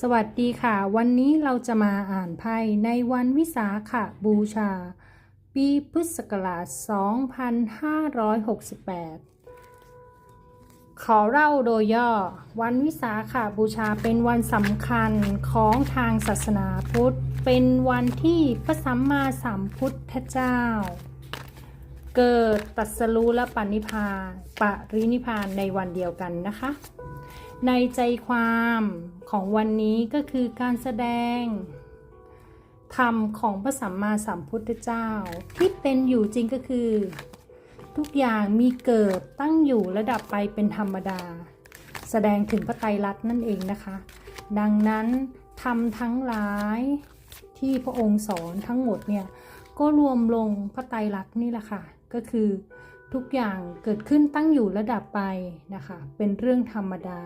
สวัสดีค่ะ วันนี้เราจะมาอ่านไพ่ในวันวิสาขบูชา ปีพุทธศักราช 2568 ขอเล่าโดยย่อ วันวิสาขบูชาเป็นวันสำคัญของทางศาสนาพุทธ เป็นวันที่พระสัมมาสัมพุทธเจ้า เกิดตัสรู้และปณิพานปรินิพานในวันเดียวกันนะคะ ในใจความของวันนี้ก็คือการแสดง ธรรมของพระสัมมาสัมพุทธเจ้า ที่เป็นอยู่จริงก็คือ ทุกอย่างมีเกิดตั้งอยู่ระดับไปเป็นธรรมดา แสดงถึงพระไตรลักษณ์นั่นเองนะคะ ดังนั้นธรรมทั้งหลายที่พระองค์สอนทั้งหมดเนี่ยก็รวมลงพระไตรลักษณ์นี่แหละค่ะ ก็คือทุกอย่างเกิดขึ้นตั้งอยู่ระดับไปนะคะ เป็นเรื่องธรรมดา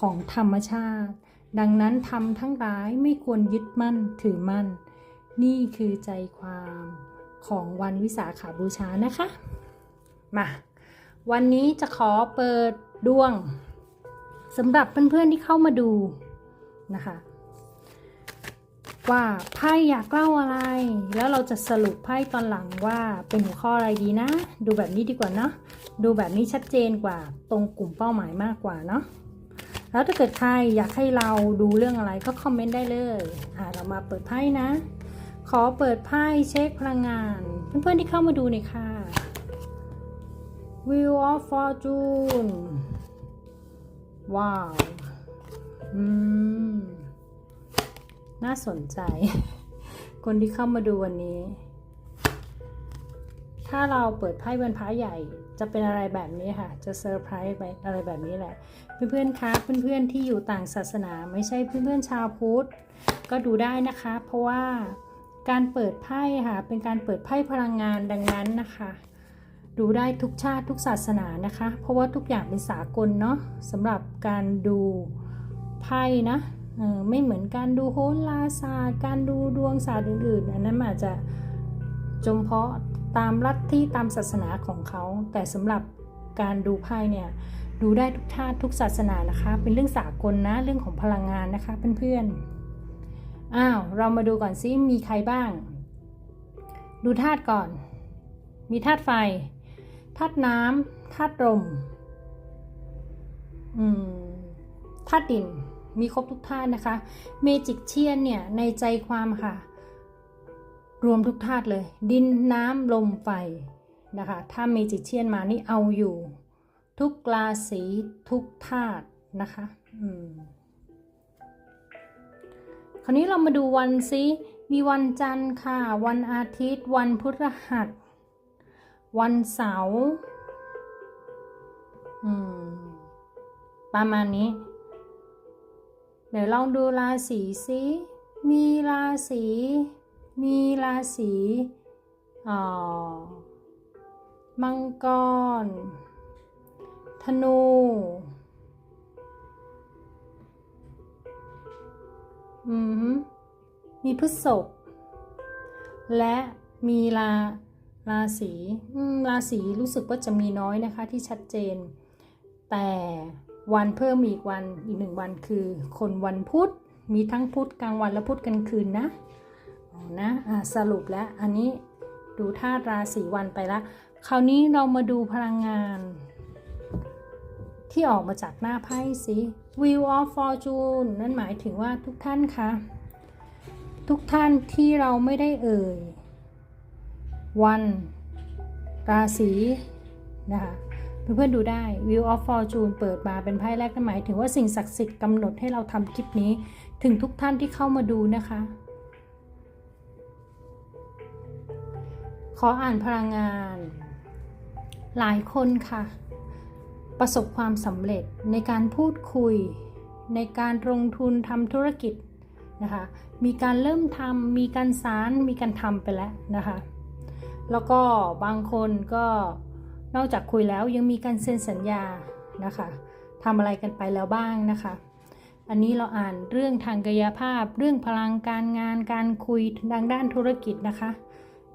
ของธรรมชาติ ดังนั้นธรรมทั้งหลายไม่ควรยึดมั่นถือมั่น นี่คือใจความของวันวิสาขาบูชานะคะ มาวันนี้จะขอเปิดดวงสำหรับเพื่อนๆที่เข้ามาดูนะคะ ว่าไพ่อยากเล่าอะไร แล้วเราจะสรุปไพ่ตอนหลังว่าเป็นหัวข้ออะไรดีนะ ดูแบบนี้ดีกว่าเนาะดูแบบนี้ชัดเจนกว่าตรงกลุ่มเป้าหมายมากกว่าเนาะ แล้วถ้าเกิดใครอยากให้เราดูเรื่องอะไรก็คอมเมนต์ได้เลยอ่าเรามาเปิดไพ่นะ ขอเปิดไพ่เช็คพลังงาน เพื่อนๆที่เข้ามาดูหน่อยค่ะ Wheel of Fortune ว้าว อืม น่าสนใจ คนที่เข้ามาดูวันนี้ ถ้าเราเปิดไพ่วันพระใหญ่จะเป็นอะไรแบบนี้ค่ะ จะเซอร์ไพรส์ไปอะไรแบบนี้แหละเพื่อนๆคะเพื่อนๆที่อยู่ต่างศาสนาไม่ใช่เพื่อนๆชาวพุทธก็ดูได้นะคะ เพราะว่าการเปิดไพ่ค่ะเป็นการเปิดไพ่พลังงานดังนั้นนะคะ ดูได้ทุกชาติทุกศาสนานะคะ เพราะว่าทุกอย่างเป็นสากลเนาะสำหรับการดูไพ่นะไม่เหมือนการดูโหราศาสตร์การดูดวงศาสตร์อื่นๆ อันนั้นอาจจะจมเพาะตามลัทธิตามศาสนาของเขา แต่สำหรับการดูไพ่เนี่ย ดูได้ทุกชาติทุกศาสนานะคะ เป็นเรื่องสากลนะเรื่องของพลังงานนะคะเพื่อนๆอ้าวเรามาดูก่อนซิมีใครบ้าง ดูธาตุก่อน มีธาตุไฟธาตุน้ำธาตุลมอืมธาตุดินมีครบทุกธาตุนะคะ เมจิกเชียนเนี่ย ในใจความค่ะ รวมทุกธาตุเลย ดินน้ำลมไฟนะคะ ถ้าเมจิกเชียนมานี่เอาอยู่ ทุกราศีทุกธาตุนะคะอืมคราวนี้เรามาดูวันซิมีวันจันทร์ค่ะ วันอาทิตย์ วันพฤหัส วันเสาร์ประมาณนี้ เดี๋ยวลองดูราศีซิมีราศีมีราศีอ่อมังกร ธนู อืมมีพฤษภและมีราราศีราศีรู้สึกว่าจะมีน้อยนะคะที่ชัดเจน แต่วันเพิ่มอีกวันอีกหนึ่งวันคือ คนวันพุธมีทั้งพุธกลางวันและพุธกลางคืนนะอ๋อนะะสรุปแล้วอันนี้ดูธาตุราศีวันไปละ คราวนี้เรามาดูพลังงาน ที่ออกมาจากหน้าไพ่สิ Wheel of Fortune นั่นหมายถึงว่าทุกท่านคะ ทุกท่านที่เราไม่ได้เอ่ย วัน ราศีนะคะเพื่อนๆดูได้ Wheel of Fortune เปิดมาเป็นไพ่แรกนั่นหมายถึงว่าสิ่งศักดิ์สิทธิ์กำหนดให้เราทำคลิปนี้ ถึงทุกท่านที่เข้ามาดูนะคะ ขออ่านพลังงาน หลายคนค่ะ ประสบความสำเร็จในการพูดคุย ในการลงทุนทำธุรกิจนะคะมีการเริ่มทำมีการสารมีการทำไปแล้วนะคะแล้วก็บางคนก็นอกจากคุยแล้วยังมีการเซ็นสัญญานะคะทำอะไรกันไปแล้วบ้างนะคะ อันนี้เราอ่านเรื่องทางกายภาพ เรื่องพลังการงานการคุยทางด้านธุรกิจนะคะ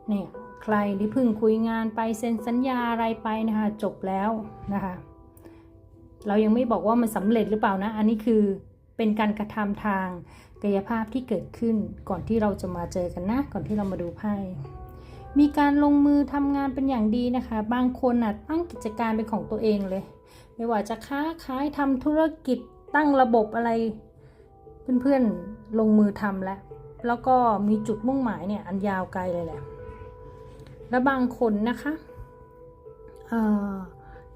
เนี่ยใครที่เพิ่งคุยงานไปเซ็นสัญญาอะไรไปนะคะจบแล้วนะคะ เรายังไม่บอกว่ามันสำเร็จหรือเปล่านะ อันนี้คือเป็นการกระทำทางกายภาพที่เกิดขึ้นก่อนที่เราจะมาเจอกันนะ ก่อนที่เรามาดูไพ่มีการลงมือทำงานเป็นอย่างดีนะคะ บางคนน่ะตั้งกิจการเป็นของตัวเองเลย ไม่ว่าจะค้าขายทำธุรกิจตั้งระบบอะไร เพื่อนๆลงมือทำแล้วแล้วก็มีจุดมุ่งหมายเนี่ยอันยาวไกลเลยแหละ และบางคนนะคะเอ่อ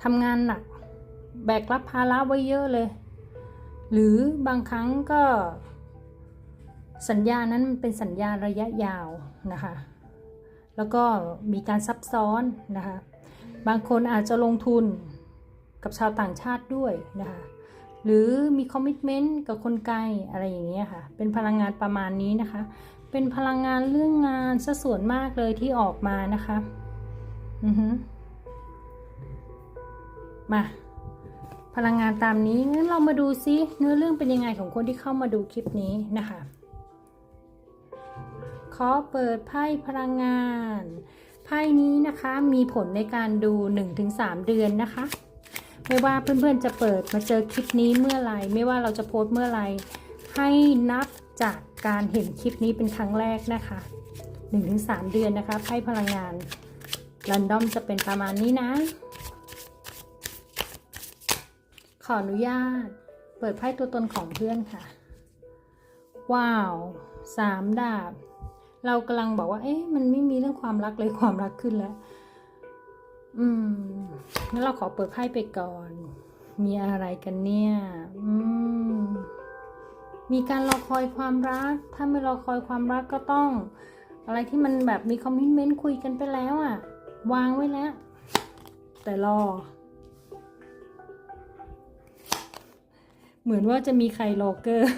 ทำงานหนัก แบกรับภาระไว้เยอะเลย หรือบางครั้งก็สัญญานั้นเป็นสัญญาระยะยาวนะคะ แล้วก็มีการซับซ้อนนะคะ บางคนอาจจะลงทุนกับชาวต่างชาติด้วยนะคะ หรือมีคอมมิชเมนต์กับคนไกลอะไรอย่างเงี้ยค่ะ เป็นพลังงานประมาณนี้นะคะ เป็นพลังงานเรื่องงานซะส่วนมากเลยที่ออกมานะคะ อือฮึมา พลังงานตามนี้งั้นเรามาดูซิเนื้อเรื่องเป็นยังไงของคนที่เข้ามาดูคลิปนี้นะคะ ขอเปิดไพ่พลังงาน ไพ่นี้นะคะมีผลในการดู 1-3 เดือนนะคะ ไม่ว่าเพื่อนๆจะเปิดมาเจอคลิปนี้เมื่อไรไม่ว่าเราจะโพสต์เมื่อไรให้นับจากการเห็นคลิปนี้เป็นครั้งแรกนะคะ1-3 เดือนนะคะไพ่พลังงานรันดอมจะเป็นประมาณนี้นะ ออนุญาต เปิดไพ่ตัวตนของเพื่อนค่ะ ว้าวสามดาบ เรากำลังบอกว่า เอ๊ะ มันไม่มีเรื่องความรักเลยความรักขึ้นแล้ว อืม งั้นเราขอเปิดไพ่ไปก่อน มีอะไรกันเนี่ย อืม มีการรอคอยความรัก ถ้าไม่รอคอยความรักก็ต้อง อะไรที่มันแบบมีคอมมิชเมนต์คุยกันไปแล้วอะวางไว้แล้ว แต่รอ เหมือนว่าจะมีใครรอเกอร์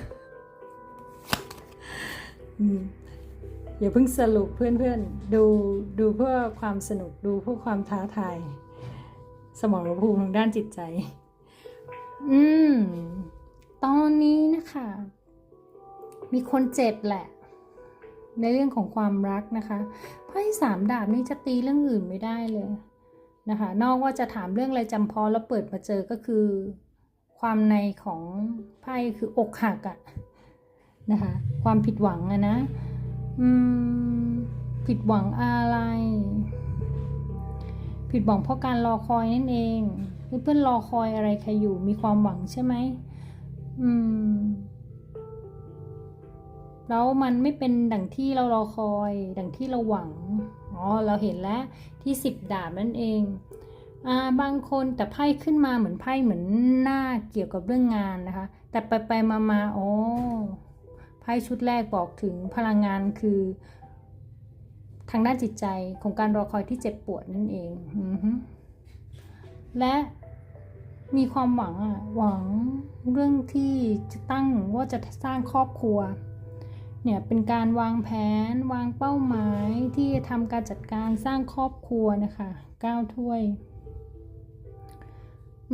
อย่าเพิ่งสรุปเพื่อนๆ ดูดูเพื่อความสนุกดูเพื่อความท้าทาย สมองภูมิทางด้านจิตใจ อืม ตอนนี้นะคะ มีคนเจ็บแหละ ในเรื่องของความรักนะคะไพ่สามดาบนี่จะตีเรื่องอื่นไม่ได้เลยนะคะ นอกว่าจะถามเรื่องอะไรจำเพาะแล้วเปิดมาเจอก็คือ ความในของไพ่คืออกหักอะนะคะ ความผิดหวังอะนะ อืม ผิดหวังอะไร ผิดหวังเพราะการรอคอยนั่นเองเพื่อนรอคอยอะไรใครอยู่มีความหวังใช่ไหมอืมแล้วมันไม่เป็นดังที่เรารอคอย ดังที่เราหวัง อ๋อ เราเห็นแล้วที่สิบดาบนั่นเอง บางคนแต่ไพ่ขึ้นมาเหมือนไพ่เหมือนหน้าเกี่ยวกับเรื่องงานนะคะ แต่ไปไปมามาๆอ๋อไพ่ชุดแรกบอกถึงพลังงานคือ ทางด้านจิตใจของการรอคอยที่เจ็บปวดนั่นเองอและมีความหวังอะหวังเรื่องที่จะตั้งว่าจะสร้างครอบครัวเนี่ยเป็นการวางแผนวางเป้าหมายที่จะทำการจัดการสร้างครอบครัวนะคะก้าวถ้วย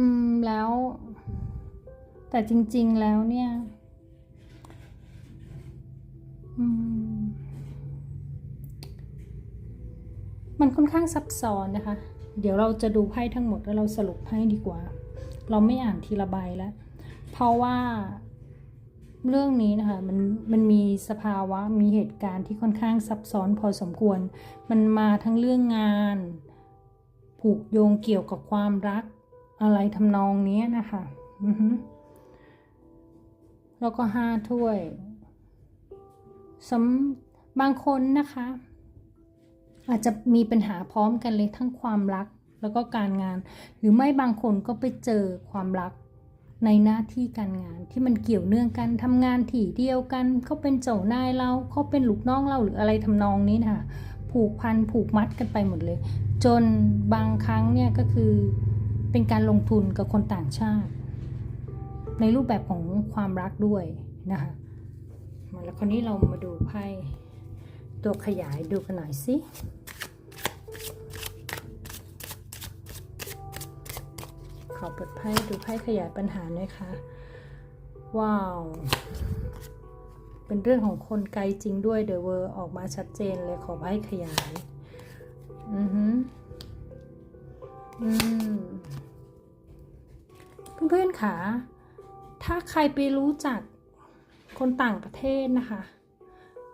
อืมแล้ว แต่จริง ๆแล้วเนี่ย อืม มันค่อนข้างซับซ้อนนะคะ เดี๋ยวเราจะดูไพ่ทั้งหมดแล้วเราสรุปให้ดีกว่า เราไม่อ่านทีละใบแล้ว เพราะว่าเรื่องนี้นะคะมันมันมีสภาวะมีเหตุการณ์ที่ค่อนข้างซับซ้อนพอสมควร มันมาทั้งเรื่องงาน ผูกโยงเกี่ยวกับความรัก อะไรทำนองนี้นะคะแล้วก็ห้าถ้วยสำบางคนนะคะ อาจจะมีปัญหาพร้อมกันเลยทั้งความรักแล้วก็การงาน หรือไม่บางคนก็ไปเจอความรักในหน้าที่การงานที่มันเกี่ยวเนื่องกันทำงานที่เดียวกันเขาเป็นเจ้านายเราเขาเป็นลูกน้องเราหรืออะไรทำนองนี้นะคะผูกพันผูกมัดกันไปหมดเลย จนบางครั้งเนี่ยก็คือ เป็นการลงทุนกับคนต่างชาติ ในรูปแบบของความรักด้วยนะคะมาแล้วคราวนี้เรามาดูไพ่ตัวขยายดูกันหน่อยสิขอเปิดไพ่ดูไพ่ขยายปัญหาหน่อยค่ะ ว้าว เป็นเรื่องของคนไกลจริงด้วยเดอะเวอร์ออกมาชัดเจนเลยขอไพ่ขยาย อือฮึอืม เพื่อนๆค่ะ ถ้าใครไปรู้จักคนต่างประเทศนะคะ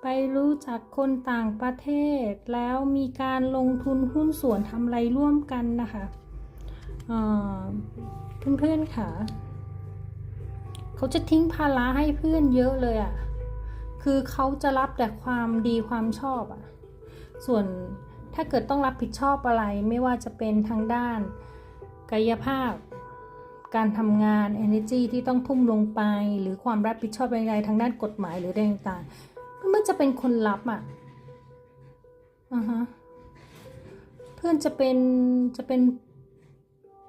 ไปรู้จักคนต่างประเทศ แล้วมีการลงทุนหุ้นส่วนทำอะไรร่วมกันนะคะเเพื่อนๆค่ะ เขาจะทิ้งภาระให้เพื่อนเยอะเลยอะ่ะ คือเขาจะรับแต่ความดีความชอบอะ่ะ ส่วนถ้าเกิดต้องรับผิดชอบอะไรไม่ว่าจะเป็นทางด้านกายภาพ การทำงาน energy ที่ต้องทุ่มลงไป หรือความรับผิดชอบใดๆทางด้านกฎหมายหรืออะไรต่างๆเพื่อนจะเป็นคนรับอะอ่าฮะเพื่อนจะเป็นจะเป็น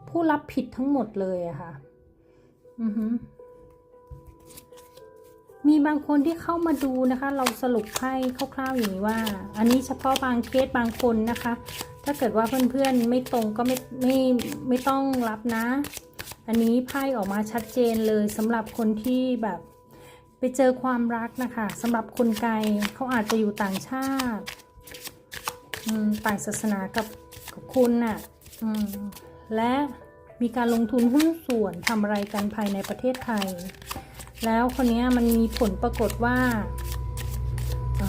ผู้รับผิดทั้งหมดเลยอะค่ะอือฮึมีบางคนที่เข้ามาดูนะคะ เราสรุปให้คร่าวๆอย่างนี้ว่า อันนี้เฉพาะบางเคสบางคนนะคะ ถ้าเกิดว่าเพื่อนๆไม่ตรงก็ไม่ไม่ไม่ต้องรับนะ อันนี้ไพ่ออกมาชัดเจนเลยสำหรับคนที่แบบไปเจอความรักนะคะสำหรับคนไกลเขาอาจจะอยู่ต่างชาติต่างศาสนากับกับคุณน่ะและมีการลงทุนหุ้นส่วนทำอะไรกันภายในประเทศไทย แล้วคนนี้มันมีผลปรากฏว่าเ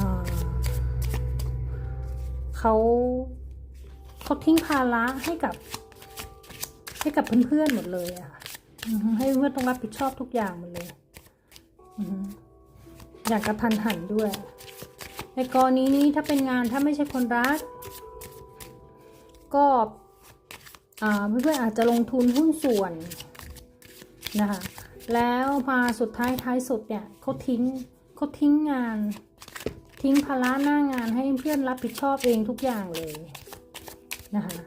เขาเขาทิ้งภาระให้กับ ให้กับเพื่อนๆหมดเลยอะค่ะให้เพื่อนต้องรับผิดชอบทุกอย่างหมดเลยอย่างกระทันหันด้วย ในกรณีนี้ถ้าเป็นงานถ้าไม่ใช่คนรัก ก็เพื่อนๆอาจจะลงทุนหุ้นส่วนนะคะแล้วมาสุดท้ายท้ายสุดเนี่ยเขาทิ้งเขาทิ้งงาน ทิ้งภาระหน้างานให้เพื่อนรับผิดชอบเองทุกอย่างเลยนะคะ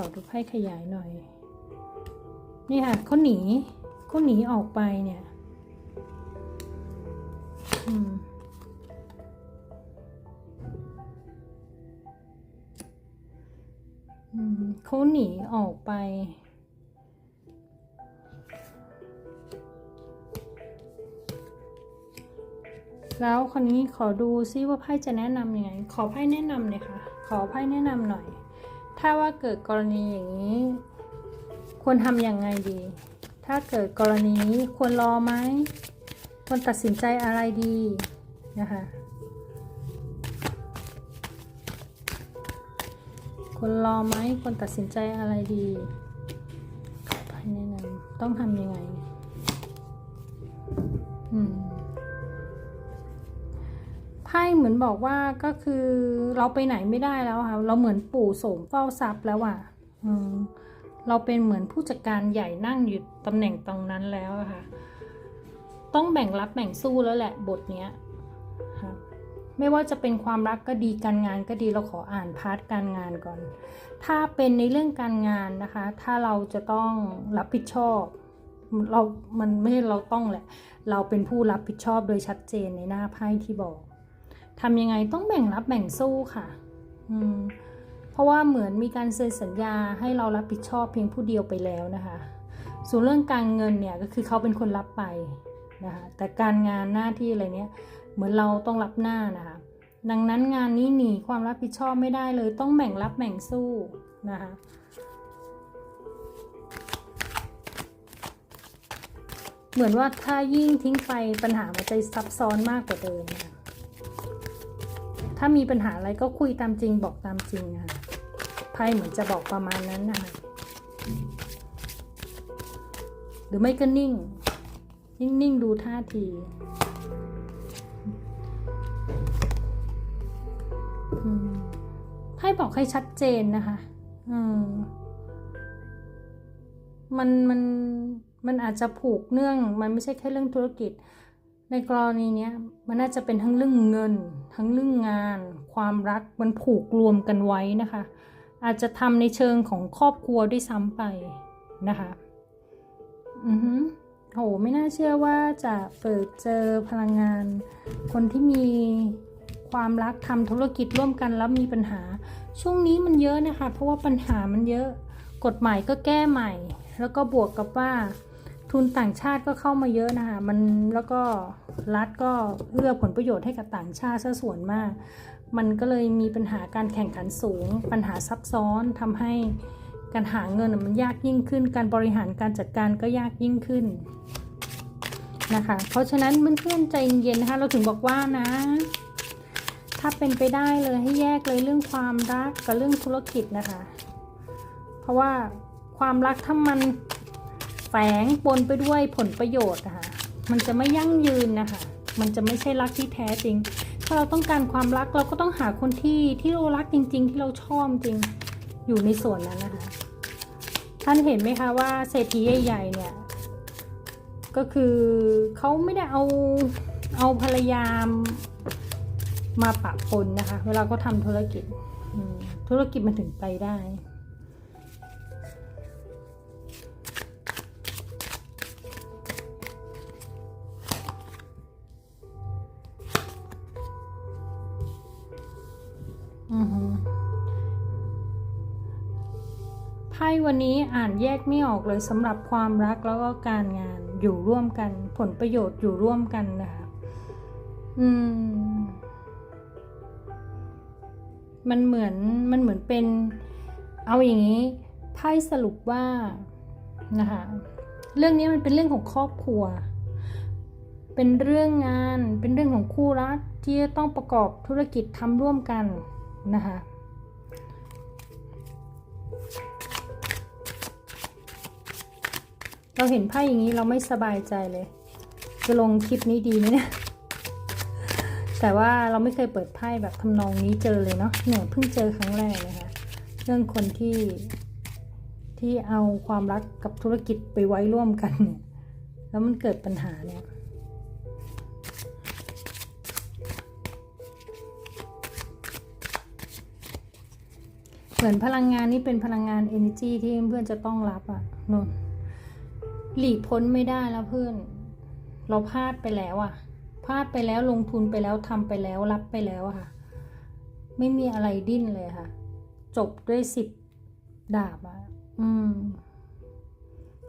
ขอดูไพ่ขยายหน่อย นี่ค่ะเขาหนีเขาหนีออกไปเนี่ยเขาหนีออกไป แล้วคนนี้ขอดูซิว่าไพ่จะแนะนำยังไง ขอไพ่แนะนำเลยค่ะ ขอไพ่แนะนำหน่อย ถ้าว่าเกิดกรณีอย่างนี้ ควรทำอยังไงดี ถ้าเกิดกรณีนี้ควรรอไหมควรตัดสินใจอะไรดีนะคะควรรอไหมควรตัดสินใจอะไรดีขอไพ่แนะนำต้องทำยังไง พ่เหมือนบอกว่าก็คือเราไปไหนไม่ได้แล้วค่ะ เราเหมือนปู่โสมเฝ้าทรัพย์แล้วอะอืเราเป็นเหมือนผู้จัดการใหญ่นั่งอยู่ตำแหน่งตรงนั้นแล้วค่ะ ต้องแบ่งรับแบ่งสู้แล้วแหละบทเนี้ยไม่ว่าจะเป็นความรักก็ดีการงานก็ดีเราขออ่านพาร์ทการงานก่อน ถ้าเป็นในเรื่องการงานนะคะ ถ้าเราจะต้องรับผิดชอบเรา มันไม่ใช่เราต้องแหละ เราเป็นผู้รับผิดชอบโดยชัดเจนในหน้าไพ่ที่บอก ทำยังไงต้องแบ่งรับแบ่งสู้ค่ะอืมเพราะว่าเหมือนมีการเซ็นสัญญาให้เรารับผิดชอบเพียงผู้เดียวไปแล้วนะคะ ส่วนเรื่องการเงินเนี่ยก็คือเขาเป็นคนรับไปนะคะแต่การงานหน้าที่อะไรเนี้ยเหมือนเราต้องรับหน้านะคะดังนั้นงานนี้หนีความรับผิดชอบไม่ได้เลยต้องแบ่งรับแบ่งสู้นะคะเหมือนว่าถ้ายิ่งทิ้งไปปัญหามันจะซับซ้อนมากกว่าเดิมนะคะ ถ้ามีปัญหาอะไรก็คุยตามจริงบอกตามจริงค่ะไพ่เหมือนจะบอกประมาณนั้นนะคะหรือไม่ก็นิ่ง นิ่งๆดูท่าทีไพ่บอกให้ชัดเจนนะคะมันมันมันอาจจะผูกเนื่อง มันไม่ใช่แค่เรื่องธุรกิจ ในกรณีนี้มันน่าจะเป็นทั้งเรื่องเงิน ทั้งเรื่องงาน ความรักมันผูกรวมกันไว้นะคะ อาจจะทำในเชิงของครอบครัวด้วยซ้ำไปนะคะอือฮึโหไม่น่าเชื่อว่าจะเปิดเจอพลังงาน คนที่มีความรักทำธุรกิจร่วมกันแล้วมีปัญหา ช่วงนี้มันเยอะนะคะ เพราะว่าปัญหามันเยอะ กฎหมายก็แก้ใหม่ แล้วก็บวกกับว่า ทุนต่างชาติก็เข้ามาเยอะนะคะมันแล้วก็รัฐก็เอื้อผลประโยชน์ให้กับต่างชาติซะส่วนมาก มันก็เลยมีปัญหาการแข่งขันสูง ปัญหาซับซ้อนทำให้การหาเงินมันยากยิ่งขึ้น การบริหารการจัดการก็ยากยิ่งขึ้นนะคะ เพราะฉะนั้นเพื่อนๆใจเย็นๆนะคะเราถึงบอกว่านะ ถ้าเป็นไปได้เลยให้แยกเลยเรื่องความรักกับเรื่องธุรกิจนะคะ เพราะว่าความรักถ้ามัน งปนไปด้วยผลประโยชน์นะคะมันจะไม่ยั่งยืนนะคะ มันจะไม่ใช่รักที่แท้จริง ถ้าเราต้องการความรักเราก็ต้องหาคนที่ที่เรารักจริง ๆ ที่เราชอบจริงอยู่ในส่วนนั้นนะคะ ท่านเห็นไหมคะว่าเศรษฐีใหญ่ๆเนี่ย ก็คือเขาไม่ได้เอาเอาภรรยามาปะปนนะคะ เวลาก็ทำธุรกิจ ธุรกิจมันถึงไปได้ วันนี้อ่านแยกไม่ออกเลยสำหรับความรักแล้วก็การงานอยู่ร่วมกัน ผลประโยชน์อยู่ร่วมกันนะคะอืม มันเหมือนมันเหมือนเป็น เอาอย่างนี้ไพ่สรุปว่านะคะเรื่องนี้มันเป็นเรื่องของครอบครัว เป็นเรื่องงาน เป็นเรื่องของคู่รักที่ต้องประกอบธุรกิจทำร่วมกันนะคะ เราเห็นไพ่อย่างนี้เราไม่สบายใจเลย จะลงคลิปนี้ดีไหมเนี่ย แต่ว่าเราไม่เคยเปิดไพ่แบบทำนองนี้เจอเลยเนาะเนี่ยเพิ่งเจอครั้งแรกนะคะ เรื่องคนที่ที่เอาความรักกับธุรกิจไปไว้ร่วมกันเนี่ย แล้วมันเกิดปัญหาเนี่ยเหมือนพลังงานนี้เป็นพลังงาน energy ที่เพื่อนจะต้องรับอะนน หลีกพ้นไม่ได้แล้วเพื่อน เราพลาดไปแล้วอะพลาดไปแล้วลงทุนไปแล้วทำไปแล้วรับไปแล้วอะค่ะ ไม่มีอะไรดิ้นเลยค่ะ จบด้วยสิบดาบอะอืม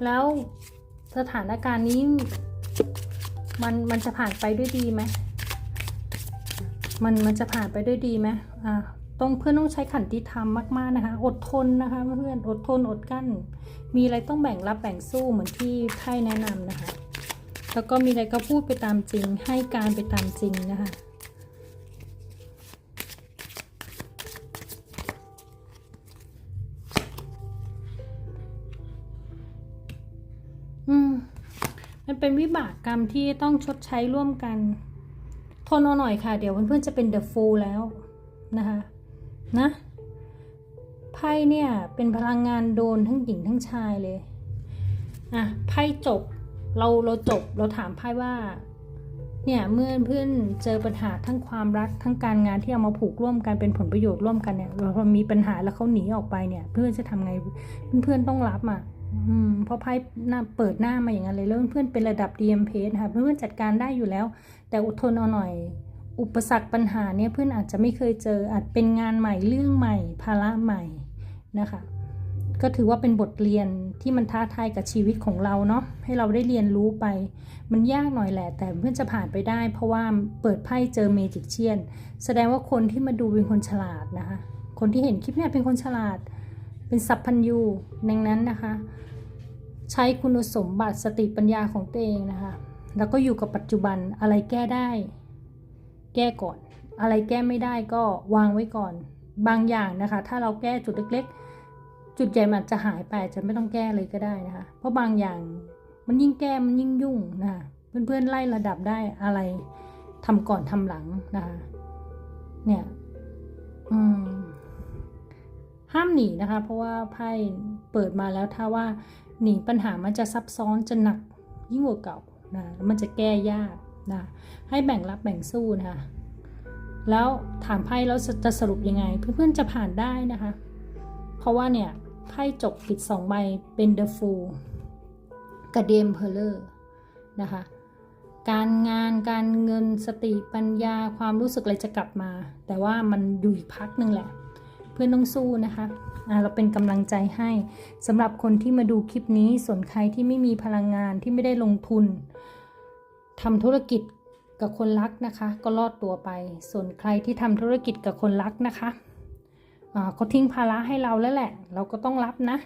แล้วสถานการณ์นี้ มันมันจะผ่านไปด้วยดีไหมมันมันจะผ่านไปด้วยดีไหมอ่าต้องเพื่อนต้องใช้ขันติธรรมมาก ๆ นะคะ อดทนนะคะ เพื่อนอดทนอดกั้น มีอะไรต้องแบ่งรับแบ่งสู้เหมือนที่ไพ่แนะนำนะคะ แล้วก็มีอะไรก็พูดไปตามจริง ให้การไปตามจริงนะคะอืมมันเป็นวิบากกรรมที่ต้องชดใช้ร่วมกัน ทนเอาหน่อยค่ะ เดี๋ยวเพื่อนๆจะเป็นเดอะฟูลแล้วนะคะ นะ ไพ่เนี่ยเป็นพลังงานโดนทั้งหญิงทั้งชายเลยอะไพ่จบเราเราจบเราถามไพ่ว่าเนี่ยเมื่อเพื่อนเจอปัญหาทั้งความรักทั้งการงานที่เอามาผูกร่วมกันเป็นผลประโยชน์ร่วมกันเนี่ยเราพอมีปัญหาแล้วเขาหนีออกไปเนี่ย เพื่อนจะทำไงเพื่อนๆต้องรับอะอืมเพราะไพ่หน้าเปิดหน้ามาอย่างนั้นเลยแล้วเพื่อนเป็นระดับ DMP นะคะเพื่อนจัดการได้อยู่แล้ว แต่อดทนเอาหน่อย อุปสรรคปัญหาเนี่ยเพื่อนอาจจะไม่เคยเจออาจเป็นงานใหม่เรื่องใหม่ ภาระใหม่ นะคะ ก็ถือว่าเป็นบทเรียนที่มันท้าทายกับชีวิตของเราเนาะให้เราได้เรียนรู้ไป มันยากหน่อยแหละ แต่เพื่อนจะผ่านไปได้ เพราะว่าเปิดไพ่เจอเมจิกเชียน แสดงว่าคนที่มาดูเป็นคนฉลาดนะคะ คนที่เห็นคลิปเนี่ยเป็นคนฉลาด เป็นสัพพัญญูดังนั้นนะคะ ใช้คุณสมบัติสติปัญญาของตัวเองนะคะ แล้วก็อยู่กับปัจจุบันอะไรแก้ได้ แก้ก่อน อะไรแก้ไม่ได้ก็วางไว้ก่อน บางอย่างนะคะ ถ้าเราแก้จุดเล็กๆ จุดใหญ่มันอาจจะหายไปอาจจะไม่ต้องแก้เลยก็ได้นะคะ เพราะบางอย่างมันยิ่งแก้มันยิ่งยุ่งนะคะเพื่อนๆไล่ระดับได้อะไรทำก่อนทำหลังนะคะ เนี่ยอืมห้ามหนีนะคะ เพราะว่าไพ่เปิดมาแล้วถ้าว่าหนีปัญหามันจะซับซ้อนจะหนักยิ่งกว่าเก่านะมันจะแก้ยากนะให้แบ่งรับแบ่งสู้นะคะ แล้วถามไพ่แล้วจะสรุปยังไง เพื่อนๆจะผ่านได้นะคะ เพราะว่าเนี่ยไพ่จบปิดสองใบเป็นเดอะฟูลกับเดมเพลเลอร์นะคะการงานการเงินสติปัญญาความรู้สึกอะไรจะกลับมา แต่ว่ามันอยู่อีกพักหนึ่งแหละ เพื่อนต้องสู้นะคะะเราเป็นกำลังใจให้สำหรับคนที่มาดูคลิปนี้ส่วนใครที่ไม่มีพลังงานที่ไม่ได้ลงทุนทำธุรกิจ กับคนรักนะคะ ก็รอดตัวไป ส่วนใครที่ทำธุรกิจกับคนรักนะคะอ่าเขาทิ้งภาระให้เราแล้วแหละ เราก็ต้องรับนะ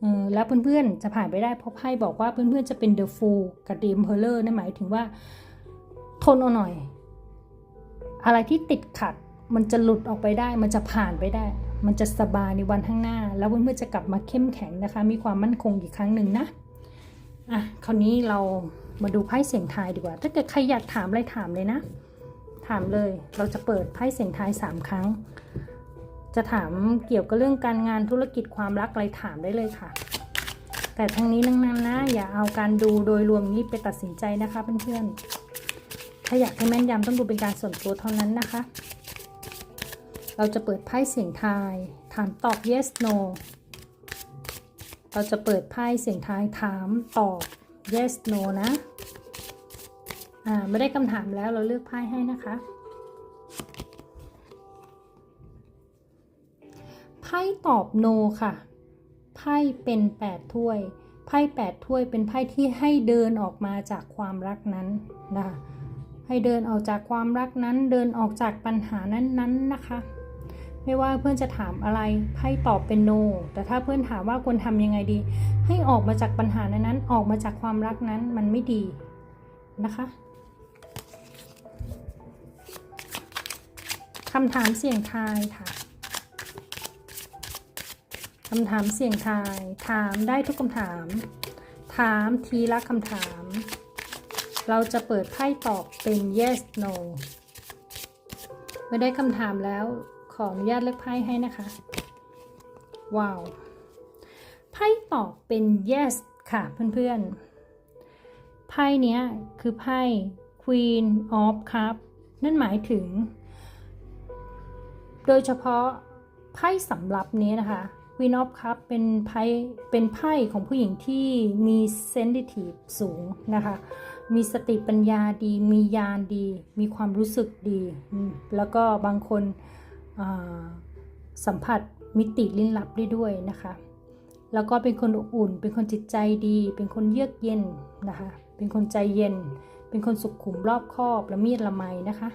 เออแล้วเพื่อนๆจะผ่านไปได้เพราะไพ่บอกว่าเพื่อนๆจะเป็น The Fool กับ The Emperor นั่นหมายถึงว่าทนเอาหน่อย อะไรที่ติดขัดมันจะหลุดออกไปได้ มันจะผ่านไปได้ มันจะสบายในวันข้างหน้า แล้วเพื่อนๆจะกลับมาเข้มแข็งนะคะ มีความมั่นคงอีกครั้งหนึ่งนะอะคราวนี้เรา มาดูไพ่เสียงทายดีกว่า ถ้าเกิดใครอยากถามอะไรถามเลยนะ ถามเลย เราจะเปิดไพ่เสียงทายสามครั้ง จะถามเกี่ยวกับเรื่องการงานธุรกิจความรักอะไรถามได้เลยค่ะ แต่ทั้งนี้ทั้งนั้นนะ อย่าเอาการดูโดยรวมนี้ไปตัดสินใจนะคะเพื่อนๆ ถ้าอยากให้แม่นยำต้องดูเป็นการส่วนตัวเท่านั้นนะคะ เราจะเปิดไพ่เสียงทาย ถามตอบ yes no เราจะเปิดไพ่เสียงทายถามตอบ yes no นะ อ่าไม่ได้คำถามแล้วเราเลือกไพ่ให้นะคะไพ่ตอบ no ค่ะไพ่เป็น8ถ้วยไพ่8ถ้วยเป็นไพ่ที่ให้เดินออกมาจากความรักนั้นนะคะให้เดินออกจากความรักนั้น เดินออกจากปัญหานั้นๆนะคะ ไม่ว่าเพื่อนจะถามอะไรไพ่ตอบเป็น no แต่ถ้าเพื่อนถามว่าควรทำยังไงดี ให้ออกมาจากปัญหานั้นๆ ออกมาจากความรักนั้นมันไม่ดีนะคะ คำถามเสี่ยงทายค่ะคำถามเสี่ยงทาย ถามได้ทุกคำถาม ถามทีละคำถาม เราจะเปิดไพ่ตอบเป็น yes no เมื่อได้คำถามแล้วขออนุญาตเลือกไพ่ให้นะคะ ว้าว ไพ่ตอบเป็น yes ค่ะเพื่อนๆ ไพ่เนี้ยคือไพ่ Queen of Cup นั่นหมายถึง โดยเฉพาะไพ่สำรับนี้นะคะ Queen of Cup เป็นไพ่เป็นไพ่ของผู้หญิงที่มีเซนซิทีฟสูงนะคะ มีสติปัญญาดี มีญาณดี มีความรู้สึกดี แล้วก็บางคนสัมผัสมิติลิ้นลับได้ด้วยนะคะ แล้วก็เป็นคนอบอุ่น เป็นคนจิตใจดี เป็นคนเยือกเย็นนะคะ เป็นคนใจเย็น เป็นคนสุขุมรอบคอบและมีดละไมนะคะ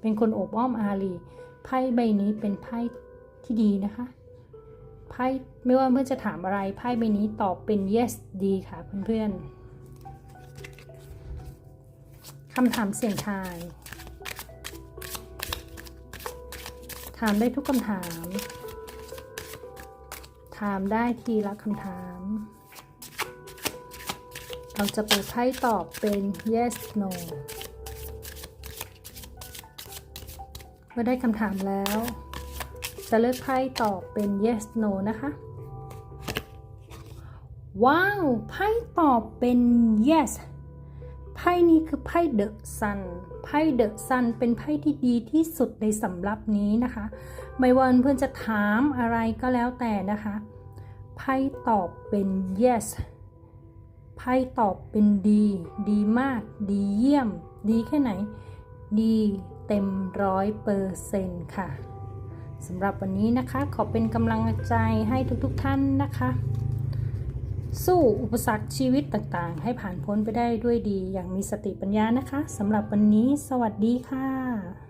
เป็นคนอบอ้อมอารี ไพ่ใบนี้เป็นไพ่ที่ดีนะคะไพ่ไม่ว่าเมื่อจะถามอะไรไพ่ใบนี้ตอบเป็น yes ดีค่ะเพื่อนๆคำถามเสี่ยงทาย ถามได้ทุกคำถาม ถามได้ทีละคำถาม เราจะเปิดไพ่ตอบเป็น yes no เมื่อได้คำถามแล้ว จะเลือกไพ่ตอบเป็น yes no นะคะ ว้าว ไพ่ตอบเป็น yes ไพ่นี้คือไพ่ the sun ไพ่ the sun เป็นไพ่ที่ดีที่สุดในสำรับนี้นะคะ ไม่ว่าเพื่อนจะถามอะไรก็แล้วแต่นะคะ ไพ่ตอบเป็น yes ไพ่ตอบเป็นดี ดีมาก ดีเยี่ยม ดีแค่ไหน ดี เต็มร้อยเปอร์เซนต์ค่ะสำหรับวันนี้นะคะขอเป็นกำลังใจให้ทุกๆทท่านนะคะ สู้อุปสรรคชีวิตต่างๆ ให้ผ่านพ้นไปได้ด้วยดีอย่างมีสติปัญญานะคะสำหรับวันนี้สวัสดีค่ะ